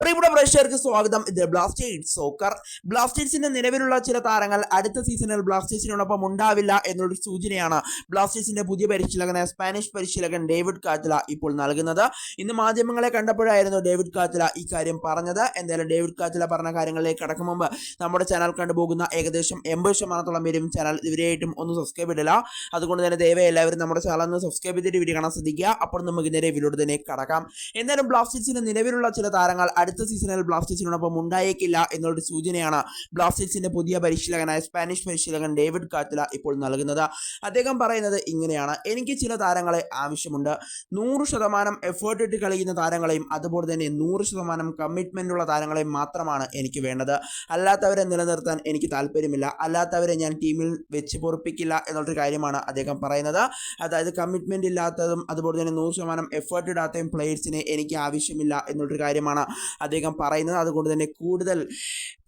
പ്രിയപ്പെട്ട പ്രേക്ഷകർക്ക് സ്വാഗതം. ഇത് ബ്ലാസ്റ്റേഴ്സ് സോക്കർ ബ്ലാസ്റ്റേഴ്സിന്റെ നിലവിലുള്ള ചില താരങ്ങൾ അടുത്ത സീസണിൽ ബ്ലാസ്റ്റേഴ്സിനോടൊപ്പം ഉണ്ടാവില്ല എന്നൊരു സൂചനയാണ് ബ്ലാസ്റ്റേഴ്സിന്റെ പുതിയ പരിശീലകനായ സ്പാനിഷ് പരിശീലകൻ ഡേവിഡ് കാറ്റല ഇപ്പോൾ നൽകുന്നത്. ഇന്ന് മാധ്യമങ്ങളെ കണ്ടപ്പോഴായിരുന്നു ഡേവിഡ് കാറ്റല ഇക്കാര്യം കാര്യം പറഞ്ഞത്. എന്തായാലും ഡേവിഡ് കാറ്റല പറഞ്ഞ കാര്യങ്ങളിലേക്ക് കടക്കും മുമ്പ് നമ്മുടെ ചാനൽ കണ്ടുപോകുന്ന ഏകദേശം എൺപത് ശതമാനത്തോളം പേരും ചാനൽ ഇവരെയായിട്ടും ഒന്ന് സബ്സ്ക്രൈബ് ഇടില്ല. അതുകൊണ്ട് തന്നെ ദയവായി എല്ലാവരും നമ്മുടെ ചാനൽ ഒന്ന് സബ്സ്ക്രൈബ് ചെയ്തിട്ട് വീഡിയോ കാണാൻ ശ്രദ്ധിക്കുക. അപ്പോൾ നമുക്ക് നേരെ വിലോട് തന്നെ കടക്കാം. എന്തായാലും ബ്ലാസ്റ്റേഴ്സിന്റെ നിലവിലുള്ള ചില താരങ്ങൾ അടുത്ത സീസണിൽ ബ്ലാസ്റ്റേഴ്സിനോടൊപ്പം ഉണ്ടായേക്കില്ല എന്നുള്ള സൂചനയാണ് ബ്ലാസ്റ്റേഴ്സിന്റെ പുതിയ പരിശീലകനായ സ്പാനിഷ് പരിശീലകൻ ഡേവിഡ് കാത്തല ഇപ്പോൾ നൽകുന്നത്. അദ്ദേഹം പറയുന്നത് ഇങ്ങനെയാണ്. എനിക്ക് ചില താരങ്ങളെ ആവശ്യമുണ്ട്. നൂറ് ശതമാനം എഫേർട്ട് ഇട്ട് കളിക്കുന്ന താരങ്ങളെയും അതുപോലെ തന്നെ നൂറ് ശതമാനം കമ്മിറ്റ്മെന്റ് ഉള്ള താരങ്ങളെയും മാത്രമാണ് എനിക്ക് വേണ്ടത്. അല്ലാത്തവരെ നിലനിർത്താൻ എനിക്ക് താല്പര്യമില്ല. അല്ലാത്തവരെ ഞാൻ ടീമിൽ വെച്ച് പൊറപ്പിക്കില്ല എന്നുള്ളൊരു കാര്യമാണ് അദ്ദേഹം പറയുന്നത്. അതായത് കമ്മിറ്റ്മെന്റ് ഇല്ലാത്തതും അതുപോലെ തന്നെ നൂറ് ശതമാനം എഫേർട്ട് ഇടാത്തതും പ്ലേയേഴ്സിനെ എനിക്ക് ആവശ്യമില്ല എന്നുള്ളൊരു കാര്യമാണ് അദ്ദേഹം പറയുന്നത് അതുകൊണ്ട് തന്നെ കൂടുതൽ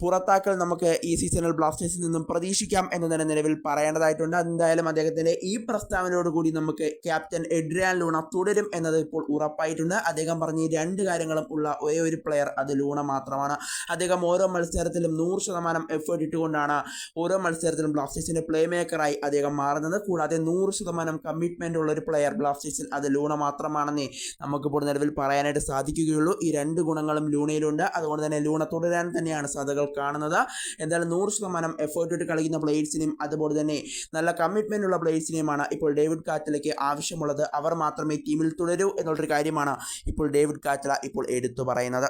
പുറത്താക്കൽ നമുക്ക് ഈ സീസണൽ ബ്ലാസ്റ്റേഴ്സിൽ നിന്നും പ്രതീക്ഷിക്കാം എന്ന് തന്നെ നിലവിൽ പറയേണ്ടതായിട്ടുണ്ട്. എന്തായാലും അദ്ദേഹത്തിന്റെ ഈ പ്രസ്താവനയോടുകൂടി നമുക്ക് ക്യാപ്റ്റൻ എഡ്രിയാൻ ലൂണ തുടരും എന്നത് ഇപ്പോൾ ഉറപ്പായിട്ടുണ്ട്. അദ്ദേഹം പറഞ്ഞ ഈ രണ്ട് കാര്യങ്ങളും ഉള്ള ഒരേ ഒരു പ്ലെയർ അത് ലൂണ മാത്രമാണ്. അദ്ദേഹം ഓരോ മത്സരത്തിലും നൂറ് ശതമാനം എഫേർട്ട് ഇട്ടുകൊണ്ടാണ് ഓരോ മത്സരത്തിലും ബ്ലാസ്റ്റേഴ്സിന്റെ പ്ലേ മേക്കറായി അദ്ദേഹം മാറുന്നത്. കൂടാതെ നൂറ് ശതമാനം കമ്മിറ്റ്മെന്റ് ഉള്ള ഒരു പ്ലെയർ ബ്ലാസ്റ്റേഴ്സിൽ അത് ലൂണ മാത്രമാണെന്നേ നമുക്കിപ്പോൾ നിലവിൽ പറയാനായിട്ട് സാധിക്കുകയുള്ളൂ. ഈ രണ്ട് ഗുണങ്ങളും ലൂണയിലുണ്ട്. അതുകൊണ്ട് തന്നെ ലൂണ തുടരാൻ തന്നെയാണ് സാധ്യതകൾ കാണുന്നത്. എന്തായാലും നൂറ് ശതമാനം എഫേർട്ട് ഇട്ട് കളിക്കുന്ന പ്ലേയേഴ്സിനെയും അതുപോലെ തന്നെ നല്ല കമ്മിറ്റ്മെന്റ് ഉള്ള പ്ലേയേഴ്സിനെയുമാണ് ഇപ്പോൾ ഡേവിഡ് കാറ്റലയ്ക്ക് ആവശ്യമുള്ളത്. അവർ മാത്രമേ ടീമിൽ തുടരൂ എന്നുള്ളൊരു കാര്യമാണ് ഇപ്പോൾ ഡേവിഡ് കാറ്റല ഇപ്പോൾ എടുത്തു പറയുന്നത്.